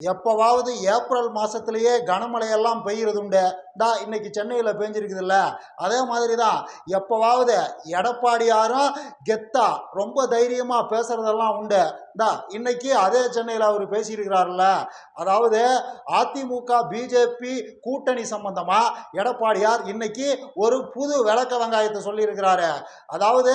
எப்போவாவது ஏப்ரல் மாதத்துலேயே கனமழையெல்லாம் பெய்கிறது உண்டு டா இன்னைக்கு சென்னையில் பெஞ்சிருக்குதுல்ல. அதே மாதிரி தான் எப்போவாவது எடப்பாடியாரும் கெத்தா ரொம்ப தைரியமாக பேசுகிறதெல்லாம் உண்டு. தா இன்னைக்கு அதே சென்னையில் அவர் பேசியிருக்கிறார்ல அதாவது அதிமுக பிஜேபி கூட்டணி சம்பந்தமாக எடப்பாடியார் இன்னைக்கு ஒரு புது விளக்க வெங்காயத்தை சொல்லியிருக்கிறாரு. அதாவது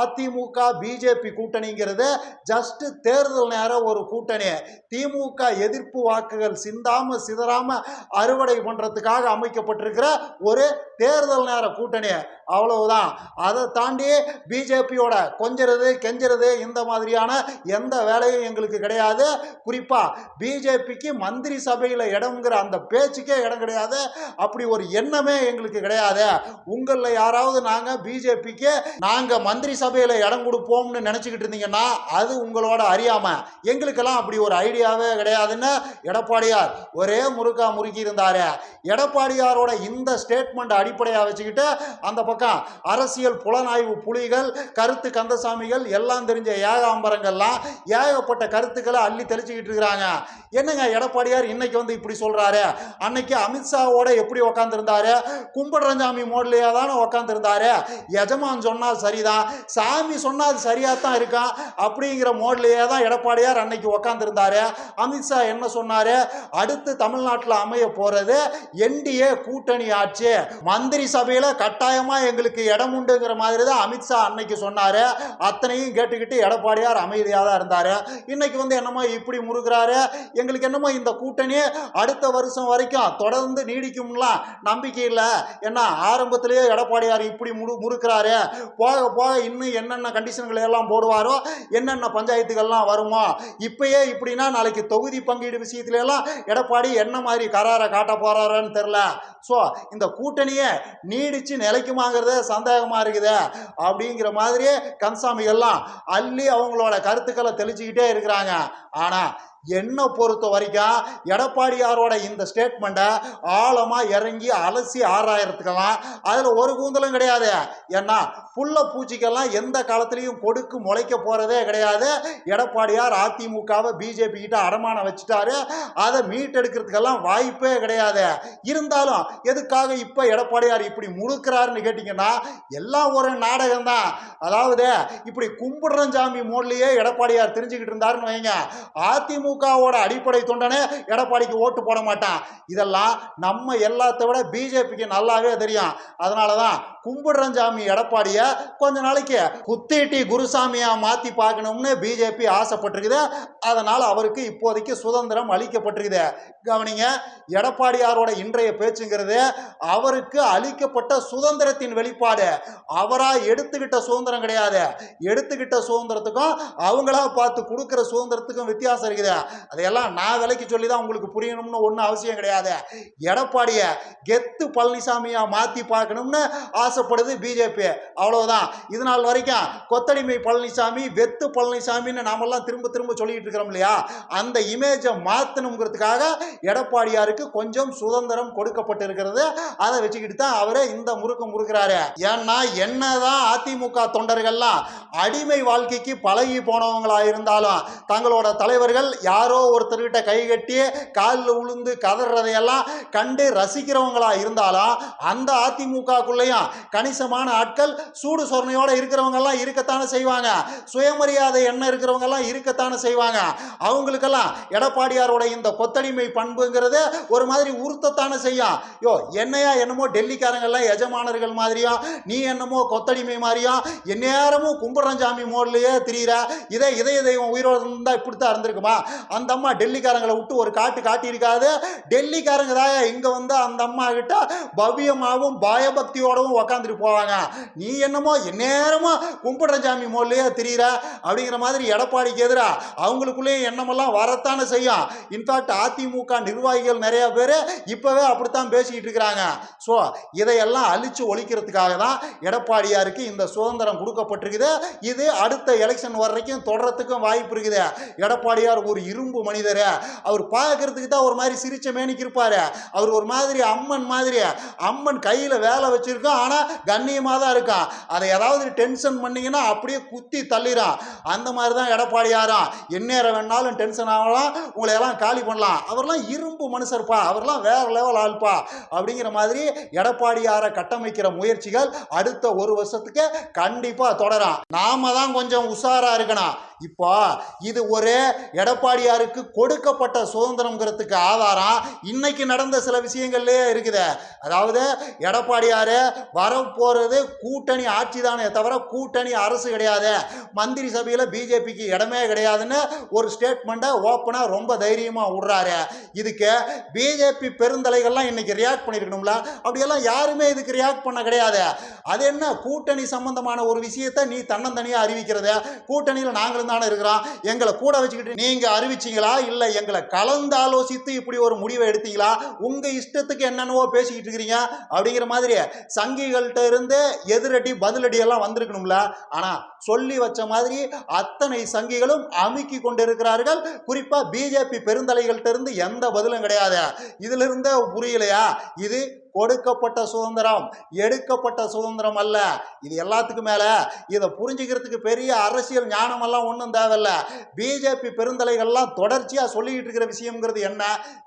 அதிமுக பிஜேபி கூட்டணிங்கிறது ஜஸ்ட் தேர்தல் நேரம் ஒரு கூட்டணி. திமுக எதிர்ப்பு வாக்குகள் சிந்தாமல் சிதறாமல் அறுவடை பண்ணுறதுக்காக அமைக்கப்பட்டிருக்கிற ஒரு தேர்தல் நேர கூட்டணி. அவ்வளவுதான். அதை தாண்டி பிஜேபியோட கொஞ்சிறது கெஞ்சிறது இந்த மாதிரியான எந்த வேலையும் எங்களுக்கு கிடையாது. குறிப்பாக பிஜேபிக்கு மந்திரி சபையில் இடம்ங்கிற அந்த பேச்சுக்கே இடம் கிடையாது. அப்படி ஒரு எண்ணமே எங்களுக்கு கிடையாது. உங்களில் யாராவது நாங்கள் பிஜேபிக்கு நாங்கள் மந்திரி சபையில் இடம் கொடுப்போம்னு நினச்சிக்கிட்டு இருந்தீங்கன்னா அது உங்களோட அறியாமல் எங்களுக்கெல்லாம் அப்படி ஒரு ஐடியாவே கிடையாதுன்னு எடப்பாடியார் ஒரே முறுக்கா முறுக்கி இருந்தார். எடப்பாடியாரோட இந்த ஸ்டேட்மெண்ட் அடிப்படையாக வச்சுக்கிட்டு அந்த பக்கம் அரசியல் புலனாய்வு புலிகள் கருத்து கந்தசாமிகள் எல்லாம் தெரிஞ்ச ஏகாம்பரங்கள்லாம் ஏகப்பட்ட கருத்துக்களை அள்ளி தெளிச்சுக்கிட்டு இருக்கிறாங்க. என்னங்க எடப்பாடியார் இன்னைக்கு வந்து இப்படி சொல்றாரு? அன்னைக்கு அமித்ஷாவோட எப்படி உக்காந்துருந்தாரு? கும்பிடுறஞ்சாமி மோட்லயே தானே உக்காந்துருந்தாரு? எஜமான் சொன்னால் சரிதான். சாமி சொன்னால் அது சரியாக தான் இருக்கான். அப்படிங்கிற மோட்லையே தான் எடப்பாடியார் அன்னைக்கு உக்காந்துருந்தாரு. அமித்ஷா என்ன சொன்னாரு? அடுத்து தமிழ்நாட்டில் அமைய போறது என்டிஏ கூட்டணி ஆட்சி. மந்திரி சபையில் கட்டாயமாக எங்களுக்கு இடம் உண்டுங்கிற மாதிரி தான் அமித்ஷா அன்னைக்கு சொன்னாரு. அத்தனையும் கேட்டுக்கிட்டு எடப்பாடியார் அமைதியாக தான் இருந்தார். இன்னைக்கு வந்து என்னமோ இப்படி முறுகிறாரு. எங்களுக்கு என்னமோ இந்த கூட்டணி அடுத்த வருஷம் வரைக்கும் தொடர்ந்து நீடிக்கும்லாம் நம்பிக்கை இல்லை. ஏன்னா ஆரம்பத்திலேயே எடப்பாடியார் இப்படி முடு முறுக்கிறாரு. போக போக இன்னும் என்னென்ன கண்டிஷன்கள் எல்லாம் போடுவாரோ என்னென்ன பஞ்சாயத்துகள்லாம் வருமோ இப்பயே இப்படின்னா நாளைக்கு தொகுதி பங்கீடு விஷயத்துல எல்லாம் எடப்பாடி என்ன மாதிரி கராரை காட்ட போறாருன்னு தெரில ஸோ இந்த கூட்டணியை நீடிச்சு நிலைக்குமாங்கிறது சந்தேகமாக இருக்குது. அப்படிங்கிற மாதிரி கன்சாமிகள்லாம் அள்ளி அவங்களோட கருத்துக்களை தெளிச்சுக்கிட்டே இருக்கிறாங்க. ஆனால் என்னை பொறுத்த வரைக்கும் எடப்பாடியாரோட இந்த ஸ்டேட்மெண்ட்டை ஆழமாக இறங்கி அலசி ஆராயறதுக்கெல்லாம் அதில் ஒரு கூந்தலும் கிடையாது. ஏன்னா புள்ள பூச்சிக்கெல்லாம் எந்த காலத்துலேயும் கொடுக்கு முளைக்க போகிறதே கிடையாது. எடப்பாடியார் அதிமுகவை பிஜேபி கிட்ட அடமானம் வச்சுட்டாரு. அதை மீட்டெடுக்கிறதுக்கெல்லாம் வாய்ப்பே கிடையாது. இருந்தாலும் எதுக்காக இப்போ எடப்பாடியார் இப்படி முழுக்கிறாருன்னு கேட்டிங்கன்னா எல்லாம் ஒரு நாடகம் தான் அதாவது இப்படி கும்பிடுறஞ்சாமி மோட்லேயே எடப்பாடியார் தெரிஞ்சுக்கிட்டு இருந்தாருன்னு வைங்க. திமுகவோட அடிப்படை தொண்டனே எடப்பாடிக்கு ஓட்டு போட மாட்டான். இதெல்லாம் நம்ம எல்லாத்த விட பிஜேபிக்கு நல்லாவே தெரியும். அதனால தான் கும்பிடுறஞ்சாமி எடப்பாடியை கொஞ்ச நாளைக்கு குத்திட்டி குருசாமியா மாற்றி பார்க்கணும்னு பிஜேபி ஆசைப்பட்டிருக்குது. அதனால் அவருக்கு இப்போதைக்கு சுதந்திரம் அளிக்கப்பட்டிருக்குது. கவனிங்க எடப்பாடியாரோட இன்றைய பேச்சுங்கிறது அவருக்கு அளிக்கப்பட்ட சுதந்திரத்தின் வெளிப்பாடு. அவராக எடுத்துக்கிட்ட சுதந்திரம் கிடையாது. எடுத்துக்கிட்ட சுதந்திரத்துக்கும் அவங்களா பார்த்து கொடுக்குற சுதந்திரத்துக்கும் வித்தியாசம் இருக்குது. அதையெல்லாம் நான் விலைக்கு சொல்லி தான் உங்களுக்கு புரியணும்னு ஒன்றும் அவசியம் கிடையாது. எடப்பாடியை கெத்து பழனிசாமியா மாற்றி பார்க்கணும்னு ஆசைப்படுது பிஜேபி. அவ்வளவுதான். இது நாள் வரைக்கும் கொத்தடிமை பழனிசாமி வெத்து பழனிசாமின்னு நாமெல்லாம் திரும்ப திரும்ப சொல்லிட்டு இருக்கிறோம் இல்லையா? அந்த இமேஜை மாற்றணுங்கிறதுக்காக எடப்பாடியாருக்கு கொஞ்சம் சுதந்திரம் கொடுக்கப்பட்டிருக்கிறது. அதை வச்சுக்கிட்டு தான் அவரே இந்த முறுக்கம் முறுக்கிறாரு. ஏன்னா என்னதான் அதிமுக தொண்டர்கள்லாம் அடிமை வாழ்க்கைக்கு பழகி போனவங்களா இருந்தாலும் தங்களோட தலைவர்கள் யாரோ ஒருத்தர்கிட்ட கை கட்டி காலில் உளுந்து கதறதையெல்லாம் கண்டு ரசிக்கிறவங்களா இருந்தாலும் அந்த அதிமுகக்குள்ளேயும் கணிசமான ஆட்கள் சூடு சொரணையோட இருக்கிறவங்கெல்லாம் இருக்கத்தானே செய்வாங்க. சுயமரியாதை என்ன இருக்கிறவங்கெல்லாம் இருக்கத்தானே செய்வாங்க. அவங்களுக்கெல்லாம் எடப்பாடியாரோட இந்த கொத்தடிமை பண்புங்கிறது ஒரு மாதிரி உறுத்தத்தானே செய்யும். யோ என்னையா என்னமோ டெல்லிக்காரங்கெல்லாம் எஜமானர்கள் மாதிரியும் நீ என்னமோ கொத்தடிமை மாதிரியும் எந்நேரமும் கும்பிட்றஞ்சாமி மோட்லேயே திரியிற. இதே இதய தெய்வம் உயிரோடு இருந்தால் இப்படித்தான் இருந்திருக்குமா? அந்த அம்மா டெல்லிக்காரங்களை விட்டு ஒரு காட்டு காட்டியிருக்காது. டெல்லிக்காரங்க தான் இங்கே வந்து அந்த அம்மா கிட்ட பவ்யமாகவும் பயபக்தியோடவும் உக்காந்துட்டு போவாங்க. நீ என்னமோ நேரமும் கும்பிடுற சாமி மோட்லயே தெரியுற அப்படிங்கிற மாதிரி எடப்பாடிக்கு எதிராக அவங்களுக்குள்ளேயும் எண்ணமெல்லாம் வரத்தானே செய்யும். இன்ஃபேக்ட் அதிமுக நிர்வாகிகள் நிறைய பேர் இப்போவே அப்படித்தான் பேசிக்கிட்டு இருக்கிறாங்க. ஸோ இதையெல்லாம் அழிச்சு ஒழிக்கிறதுக்காக தான் எடப்பாடியாருக்கு இந்த சுதந்திரம் கொடுக்கப்பட்டிருக்குது. இது அடுத்த எலெக்ஷன் வர்றதுக்கும் தொடரத்துக்கும் வாய்ப்பு இருக்குது. எடப்பாடியார் ஒரு இரும்பு மனிதர். அவர் பார்க்கறதுக்கு தான் ஒரு மாதிரி சிரிச்ச மேனிக்கிருப்பார் அவர் ஒரு மாதிரி அம்மன் மாதிரி அம்மன் கையில் வேலை வச்சிருக்கோம் ஆனால் கண்ணியமாக தான் இருக்கான். அதை ஏதாவது டென்ஷன் பண்ணிங்கன்னா அப்படியே குத்தி தள்ளிடும் அந்த மாதிரி தான் எடப்பாடியாராம் எந்நேரம் வேணாலும் டென்ஷன் ஆகலாம் உங்களை எல்லாம் காலி பண்ணலாம். அவர்லாம் இரும்பு மனுஷர்ப்பா. அவர்லாம் வேறு லெவல் ஆள்ப்பா. அப்படிங்கிற மாதிரி எடப்பாடியாரை கட்டமைக்கிற முயற்சிகள் அடுத்த ஒரு வருஷத்துக்கு கண்டிப்பாக தொடரும் நாம தான் கொஞ்சம் உஷாராக இருக்கணும். இப்போ இது ஒரு எடப்பாடியாருக்கு கொடுக்கப்பட்ட சுதந்திரம்ங்கிறதுக்கு ஆதாரம் இன்னைக்கு நடந்த சில விஷயங்கள்லயே இருக்குது. அதாவது எடப்பாடியார் வரப்போறது கூட்டணி ஆட்சி தானே தவிர கூட்டணி அரசு கிடையாது. மந்திரி சபையில் பிஜேபிக்கு இடமே கிடையாதுன்னு ஒரு ஸ்டேட்மெண்ட்டை ஓப்பனாக ரொம்ப தைரியமாக விடுறாரு. இதுக்கு பிஜேபி பெருந்தலைகள்லாம் இன்னைக்கு ரியாக்ட் பண்ணியிருக்கணும்ல அப்படியெல்லாம் யாருமே இதுக்கு ரியாக்ட் பண்ண கிடையாது. அது என்ன? கூட்டணி சம்பந்தமான ஒரு விஷயத்தை நீ தன்னந்தனியாக அறிவிக்கிறது. கூட்டணியில் நாங்களும் தானே இருக்கிறான். எங்களை கூட வச்சுக்கிட்டு நீங்கள் அறிவிச்சீங்களா? இல்லை எங்களை கலந்து ஆலோசித்து இப்படி ஒரு முடிவை எடுத்தீங்களா? உங்கள் இஷ்டத்துக்கு என்னென்னவோ பேசிக்கிட்டு இருக்கிறீங்க. அப்படிங்கிற மாதிரி சங்கிகள்கிட்ட இருந்து எதிரடி பதிலடி எல்லாம் வந்திருக்கணும்ல. ஆனால் சொல்லி வச்ச மாதிரி அத்தனை சங்கிகளும் அமுக்கி கொண்டிருக்கிறார்கள். குறிப்பா பிஜேபி பெருந்தலைகள்கிட்ட இருந்து எந்த பதிலும் கிடையாது. இதுல இருந்தே புரியலையா? இது கொடுக்கப்பட்ட சுதந்திரம் எடுக்கப்பட்ட சுதந்திரம் அல்ல. இது எல்லாத்துக்கும் மேலே இதை புரிஞ்சுக்கிறதுக்கு பெரிய அரசியல் ஞானமெல்லாம் ஒன்றும் தேவையில்ல. பிஜேபி பெருந்தலைகள்லாம் தொடர்ச்சியாக சொல்லிக்கிட்டு இருக்கிற விஷயங்கிறது என்ன?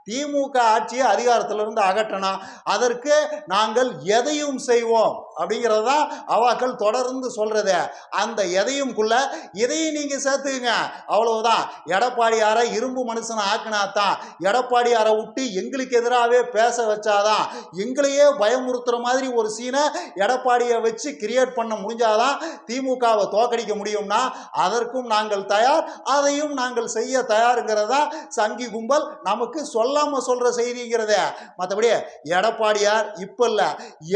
திமுக ஆட்சியை அதிகாரத்திலிருந்து அகற்றணும். அதற்கு நாங்கள் எதையும் செய்வோம். அப்படிங்கிறது தான் அவாக்கள் தொடர்ந்து சொல்கிறது அந்த எதையும் குள்ள இதையும் நீங்கள் சேர்த்துக்குங்க. அவ்வளவுதான். எடப்பாடியாரை இரும்பு மனுஷனை ஆக்கினா தான் எடப்பாடியாரை விட்டு எங்களுக்கு எதிராகவே பேச வச்சாதான். எங்களையே பயமுறுத்துற மாதிரி ஒரு சீனை எடப்பாடியை வச்சு கிரியேட் பண்ண முடிஞ்சாதான் திமுகவை தோக்கடிக்க முடியும்னா அதற்கும் நாங்கள் தயார் அதையும் நாங்கள் செய்ய தயாருங்கிறதா சங்கி கும்பல் நமக்கு சொல்லாமல் சொல்கிற செய்திங்கிறத. மற்றபடி எடப்பாடியார் இப்போ இல்லை.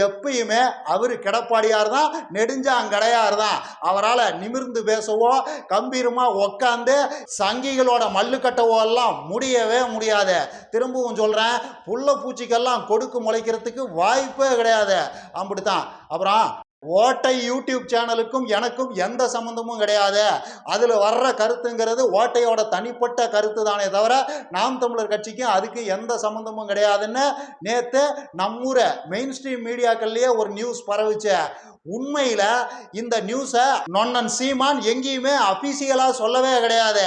எப்பயுமே அவர் கிடப்பாடியார் தான் நெடுஞ்சாங்கடையார் தான் அவரால் நிமிர்ந்து பேசவோ கம்பீரமாக உக்காந்து சங்கிகளோட மல்லு கட்டவோ எல்லாம் முடியவே முடியாது. திரும்பவும் சொல்கிறேன் புள்ள பூச்சிக்கெல்லாம் கொடுக்கு முளைக்கிறதுக்கு வாய்ப்பே கிடையாது. அப்படி தான் அப்புறம் ஓட்டை யூடியூப் சேனலுக்கும் எனக்கும் எந்த சம்மந்தமும் கிடையாது. அதில் வர்ற கருத்துங்கிறது ஓட்டையோட தனிப்பட்ட கருத்து தானே தவிர நாம் தமிழர் கட்சிக்கும் அதுக்கு எந்த சம்மந்தமும் கிடையாதுன்னு நேற்று நம்மூரை மெயின் ஸ்ட்ரீம் மீடியாக்கள்லேயே ஒரு நியூஸ் பரவுச்சு. உண்மையில் இந்த நியூஸை நொன்னன் சீமான் எங்கேயுமே அஃபீஷியலாக சொல்லவே கிடையாது.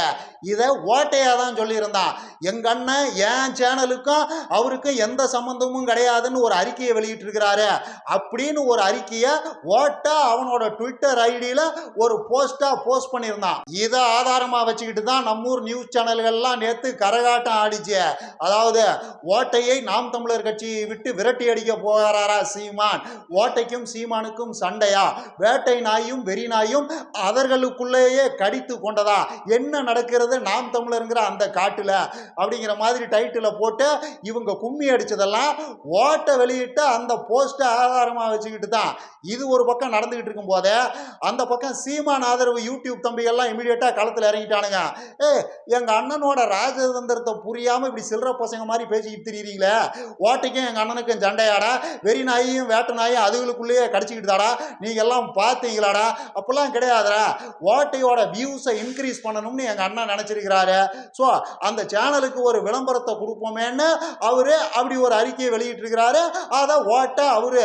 இதை ஓட்டையாக தான் சொல்லியிருந்தான். எங்கள் அண்ணன் என் சேனலுக்கும் அவருக்கும் எந்த சம்மந்தமும் கிடையாதுன்னு ஒரு அறிக்கையை வெளியிட்டிருக்கிறாரு. அப்படின்னு ஒரு அறிக்கையை ஓட்டா அவனோட ட்விட்டர் ஐடியில் ஒரு போஸ்ட்டாக போஸ்ட் பண்ணியிருந்தான். இதை ஆதாரமாக வச்சுக்கிட்டு தான் நம்மூர் நியூஸ் சேனல்கள்லாம் நேற்று கரகாட்டம் ஆடிச்சு. அதாவது ஓட்டையை நாம் தமிழர் கட்சியை விட்டு விரட்டி அடிக்க போகிறாரா சீமான்? ஓட்டைக்கும் சீமானுக்கும் சண்டையா? வேட்டை நாயும் வெறி நாயும் அவர்களுக்குள்ளேயே கடித்து கொண்டதா? என்ன நடக்கிறது? நாம் தமிழருங்கிற அந்த காட்டில் அப்படிங்கிற மாதிரி டைட்டிலை போட்டு இவங்க கும்மி அடித்ததெல்லாம் ஓட்டை வெளியிட்ட அந்த போஸ்ட்டை ஆதாரமாக வச்சுக்கிட்டு தான். இது ஒரு பக்கம் நடந்துக்கிட்டு இருக்கும் போதே அந்த பக்கம் சீமான் ஆதரவு யூடியூப் தம்பிகள்லாம் இமீடியட்டாக களத்தில் இறங்கிட்டானுங்க. ஏ எங்கள் அண்ணனோட ராஜதந்திரத்தை புரியாமல் இப்படி சில்லற பசங்க மாதிரி பேசிக்கிட்டு திரியிறீங்களே? ஓட்டைக்கும் எங்கள் அண்ணனுக்கும் சண்டையாடா? வெறி நாயும் வேட்டை நாயும் அதுகளுக்குள்ளேயே கடிச்சிக்கிட்டுதாடா தாடா? எல்லாம் பார்த்தீங்களாடா? அப்படிலாம் கிடையாதுடா. ஓட்டையோட வியூஸை இன்க்ரீஸ் பண்ணணும்னு எங்கள் அண்ணன் நினச்சிருக்கிறாரு. ஸோ அந்த சேனலுக்கு ஒரு விளம்பரத்தை கொடுப்போமேன்னு அவரு அப்படி ஒரு அறிக்கையை வெளியிட்டிருக்கிறாரு. அதை ஓட்டை அவரு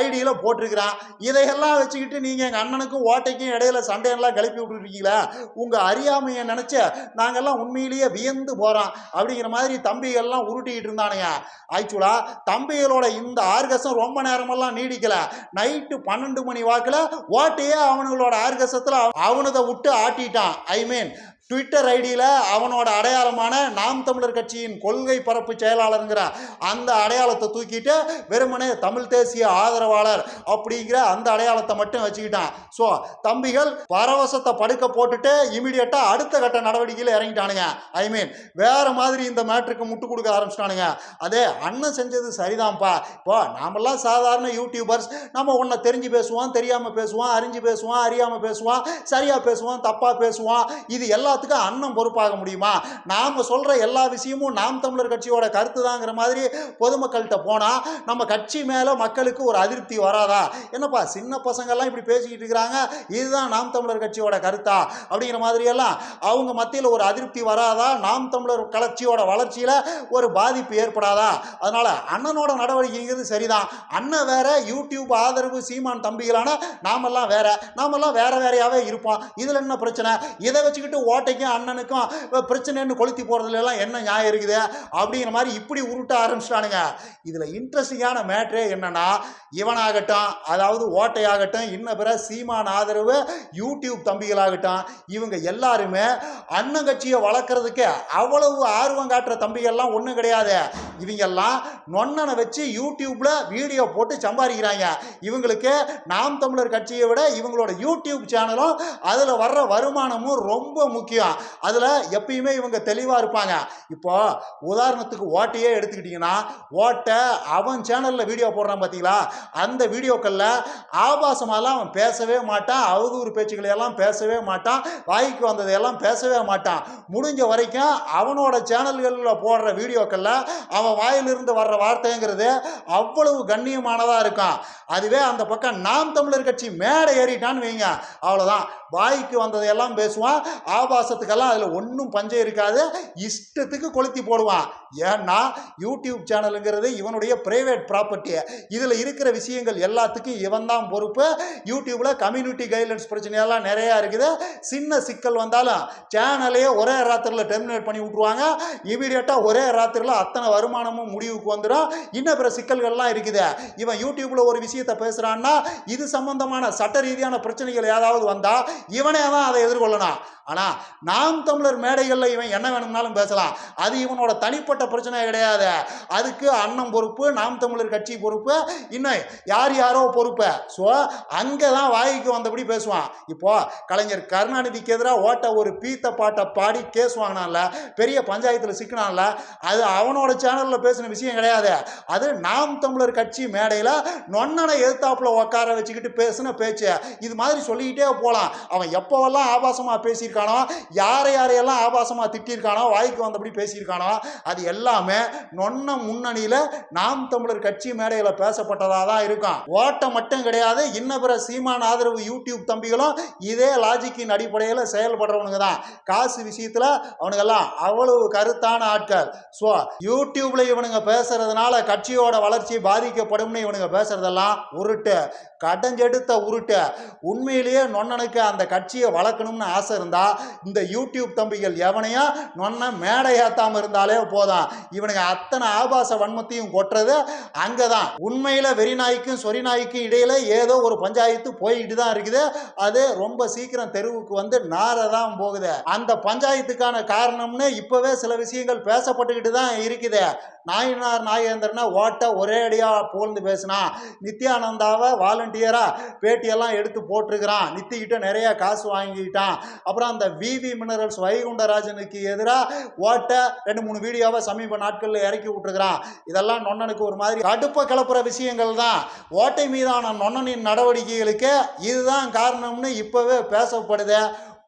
ஐடியில் போட்டிருக்கிறான். இதையெல்லாம் வச்சுக்கிட்டு நீங்கள் எங்கள் அண்ணனுக்கும் ஓட்டைக்கும் இடையில சண்டையெல்லாம் கிளப்பி விட்டுருக்கீங்களா? உங்கள் அறியாமையை நினச்ச நாங்கெல்லாம் உண்மையிலேயே வியந்து போகிறோம் அப்படிங்கிற மாதிரி தம்பிகள்லாம் உருட்டிக்கிட்டு இருந்தானுங்க. ஆக்சுவலாக தம்பிகளோட இந்த ஆர்கசம் ரொம்ப நேரமெல்லாம் நீடிக்கல. நைட்டு பன்னெண்டு மணி வாக்கில் ஓட்டையே அவனுங்களோட ஆர்கசத்தில் அவனதை விட்டு ஆட்டிட்டான். ஐ மீன் ட்விட்டர் ஐடியில் அவனோட அடையாளமான நாம் தமிழர் கட்சியின் கொள்கை பரப்பு செயலாளருங்கிற அந்த அடையாளத்தை தூக்கிட்டு வெறுமனே தமிழ் தேசிய ஆதரவாளர் அப்படிங்கிற அந்த அடையாளத்தை மட்டும் வச்சுக்கிட்டான். ஸோ தம்பிகள் பரவசத்தை படுக்க போட்டுட்டு இமீடியட்டாக அடுத்த கட்ட நடவடிக்கையில் இறங்கிட்டானுங்க. ஐ மீன் வேறு மாதிரி இந்த மேட்ருக்கு முட்டு கொடுக்க ஆரம்பிச்சிட்டானுங்க. அதே அண்ணன் செஞ்சது சரிதான்ப்பா. இப்போ நாமெல்லாம் சாதாரண யூடியூபர்ஸ் நம்ம ஒன்றை தெரிஞ்சு பேசுவோம் தெரியாமல் பேசுவோம் அறிஞ்சு பேசுவோம் அறியாமல் பேசுவோம் சரியாக பேசுவோம் தப்பாக பேசுவோம் இது எல்லா எல்லாத்துக்கும் அண்ணன் பொறுப்பாக முடியுமா? நாம் சொல்கிற எல்லா விஷயமும் நாம் தமிழர் கட்சியோட கருத்து தாங்கிற மாதிரி பொதுமக்கள்கிட்ட போனால் நம்ம கட்சி மேலே மக்களுக்கு ஒரு அதிருப்தி வராதா? என்னப்பா சின்ன பசங்கள்லாம் இப்படி பேசிக்கிட்டு இருக்கிறாங்க. இதுதான் நாம் தமிழர் கட்சியோட கருத்தா? அப்படிங்கிற மாதிரியெல்லாம் அவங்க மத்தியில் ஒரு அதிருப்தி வராதா? நாம் தமிழர் கட்சியோட வளர்ச்சியில் ஒரு பாதிப்பு ஏற்படாதா? அதனால் அண்ணனோட நடவடிக்கைங்கிறது சரிதான். அண்ணன் வேற யூடியூப் ஆதரவு சீமான் தம்பிகளான நாமெல்லாம் வேற. நாமெல்லாம் வேற வேறையாகவே இருப்போம். இதில் என்ன பிரச்சனை? இதை வச்சுக்கிட்டு ஓட்டைக்கும் அண்ணனுக்கும் பிரச்சனைன்னு கொளுத்தி போகிறதுலாம் என்ன நியாயம் இருக்குது? அப்படிங்கிற மாதிரி இப்படி உருட்ட ஆரம்பிச்சிட்டானுங்க. இதில் இன்ட்ரெஸ்டிங்கான மேட்ரே என்னன்னா இவனாகட்டும் அதாவது ஓட்டையாகட்டும் இன்ன பிற சீமான் ஆதரவு யூடியூப் தம்பிகளாகட்டும் இவங்க எல்லாருமே அண்ணன் கட்சியை வளர்க்குறதுக்கு அவ்வளவு ஆர்வம் காட்டுற தம்பிகள்லாம் ஒன்றும் கிடையாது. இவங்கெல்லாம் நொன்னனை வச்சு யூடியூப்பில் வீடியோ போட்டு சம்பாதிக்கிறாங்க. இவங்களுக்கு நாம் தமிழர் கட்சியை விட இவங்களோட யூடியூப் சேனலும் அதில் வர்ற வருமானமும் ரொம்ப முக்கியம். அதில் எப்பயுமே இவங்க தெளிவாக இருப்பாங்க. இப்போ உதாரணத்துக்கு ஓட்டையே எடுத்துக்கிட்டிங்கன்னா ஓட்டை அவன் சேனலில் வீடியோ போடுறான் பார்த்தீங்களா அந்த வீடியோக்களில் ஆபாசமாலாம் அவன் பேசவே மாட்டான் அவதூறு பேச்சுக்களை எல்லாம் பேசவே மாட்டான் வாய்க்கு வந்ததையெல்லாம் பேசவே மாட்டான். முடிஞ்ச வரைக்கும் அவனோட சேனல்களில் போடுற வீடியோக்களில் அவன் வாயிலிருந்து வர்ற வார்த்தைங்கிறது அவ்வளவு கண்ணியமானதாக இருக்கும் அதுவே அந்த பக்கம் நாம் தமிழர் கட்சி மேடை ஏறிட்டான்னு வைங்க. அவ்வளோதான் வாய்க்கு வந்ததையெல்லாம் பேசுவான். ஆபாசத்துக்கெல்லாம் அதில் ஒன்றும் பஞ்சம் இருக்காது. இஷ்டத்துக்கு கொளுத்தி போடுவான். ஏன்னா யூடியூப் சேனலுங்கிறது இவனுடைய பிரைவேட் ப்ராப்பர்ட்டி இதில் இருக்கிற விஷயங்கள் எல்லாத்துக்கும் இவன் தான் பொறுப்பு. யூடியூப்பில் கம்யூனிட்டி கைட்லைன்ஸ் பிரச்சனையெல்லாம் நிறையா இருக்குது. சின்ன சிக்கல் வந்தாலும் சேனலையே ஒரே ராத்திரியில் டெர்மினேட் பண்ணி விட்ருவாங்க இமீடியட்டாக ஒரே ராத்திரியில் அத்தனை வருமானமும் முடிவுக்கு வந்துடும். இன்னும் பிற சிக்கல்கள்லாம் இருக்குது. இவன் யூடியூப்பில் ஒரு விஷயத்தை பேசுகிறான்னா இது சம்பந்தமான சட்ட ரீதியான பிரச்சனைகள் ஏதாவது வந்தால் இவனே தான் அதை எதிர்கொள்ளணும் ஆனால் நாம் தமிழர் மேடைகளில் இவன் என்ன வேணும்னாலும் பேசலாம். அது இவனோட தனிப்பட்ட பிரச்சனை கிடையாது. அதுக்கு அண்ணன் பொறுப்பு நாம் தமிழர் கட்சி பொறுப்பு இன்னும் யார் யாரோ பொறுப்பு. ஸோ அங்கே தான் வாய்க்கு வந்தபடி பேசுவான். இப்போது கலைஞர் கருணாநிதிக்கு எதிராக ஓட்ட ஒரு பீத்த பாட்டை பாடி கேஸ் வாங்கினான்ல பெரிய பஞ்சாயத்தில் சிக்கினான்ல அது அவனோட சேனலில் பேசின விஷயம் கிடையாது. அது நாம் தமிழர் கட்சி மேடையில் நொன்னனை எதிர்த்தாப்புல உட்கார வச்சுக்கிட்டு பேசின பேச்சு. இது மாதிரி சொல்லிக்கிட்டே போகலாம் அவன் எப்போவெல்லாம் ஆபாசமாக பேசியிருக்கானோ யாரை யாரையெல்லாம் ஆபாசமாக திட்டியிருக்கானோ வாய்க்கு வந்தபடி பேசியிருக்கானோ அது எல்லாமே நொன்ன முன்னணியில் நாம் தமிழர் கட்சி மேடையில் பேசப்பட்டதாக தான் இருக்கும். ஓட்டம் மட்டும் கிடையாது இன்ன பிற சீமான் ஆதரவு யூடியூப் தம்பிகளும் இதே லாஜிக்கின் அடிப்படையில் செயல்படுறவனுங்க தான். காசு விஷயத்தில் அவனுங்கெல்லாம் அவ்வளவு கருத்தான ஆட்கள். ஸோ யூடியூப்ல இவனுங்க பேசுறதுனால கட்சியோட வளர்ச்சி பாதிக்கப்படும்னு இவனுங்க பேசுறதெல்லாம் உருட்டு. கடஞ்செடுத்த உருட்டு. உண்மையிலேயே நொன்னனுக்கு அந்த அந்த கட்சியை வளர்க்கணும்னு ஆசை இருந்தா இந்த யூடியூப் தம்பிகள் எவனையும் நொன்ன மேடை இருந்தாலே போதும். இவனுங்க அத்தனை ஆபாச வன்மத்தையும் கொட்டுறது அங்கதான். உண்மையில வெறிநாய்க்கும் சொரிநாய்க்கும் இடையில ஏதோ ஒரு பஞ்சாயத்து போய்கிட்டு தான் இருக்குது. அது ரொம்ப சீக்கிரம் தெருவுக்கு வந்து நார தான் போகுது. அந்த பஞ்சாயத்துக்கான காரணம்னு இப்பவே சில விஷயங்கள் பேசப்பட்டுக்கிட்டு தான் இருக்குது. நாயனார் நாயேந்திரனை ஓட்ட ஒரே அடியாக புகழ்ந்து பேசினான். நித்யானந்தாவை வாலண்டியராக பேட்டியெல்லாம் எடுத்து போட்டிருக்கிறான். நித்திக்கிட்ட நிறைய காசு வாங்கிக்கிட்டான் அப்புறம் அந்த விவி மினரல்ஸ் வைகுண்டராஜனுக்கு எதிராக ஓட்ட ரெண்டு மூணு வீடியோவை சமீப நாட்களில் இறக்கி விட்டுருக்கிறான். இதெல்லாம் நொன்னனுக்கு ஒரு மாதிரி கடுப்பை கிளப்புற விஷயங்கள் தான். ஓட்டை மீதான நொன்னனின் நடவடிக்கைகளுக்கு இதுதான் காரணம்னு இப்போவே பேசப்படுது.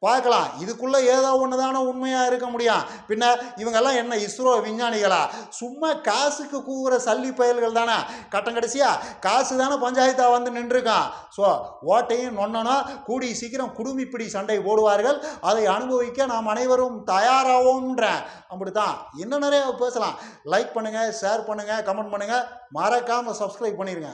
பார்க்கலாம். இதுக்குள்ளே ஏதோ ஒன்று தானே உண்மையாக இருக்க முடியும். பின்ன இவங்கெல்லாம் என்ன இஸ்ரோ விஞ்ஞானிகளா? சும்மா காசுக்கு கூவுற சல்லி பயல்கள் தானே? கட்டம் கடைசியாக காசு தானே பஞ்சாயத்தாக வந்து நின்றுருக்கான். ஸோ ஓட்டையும் நொன்னனும் கூடி சீக்கிரம் குடும்பிப்பிடி சண்டை போடுவார்கள். அதை அனுபவிக்க நாம் அனைவரும் தயாராவோம்ன்றேன். அப்படித்தான். இன்னும் நிறைய பேசலாம். லைக் பண்ணுங்கள் ஷேர் பண்ணுங்கள் கமெண்ட் பண்ணுங்கள் மறக்காமல் சப்ஸ்கிரைப் பண்ணிடுங்க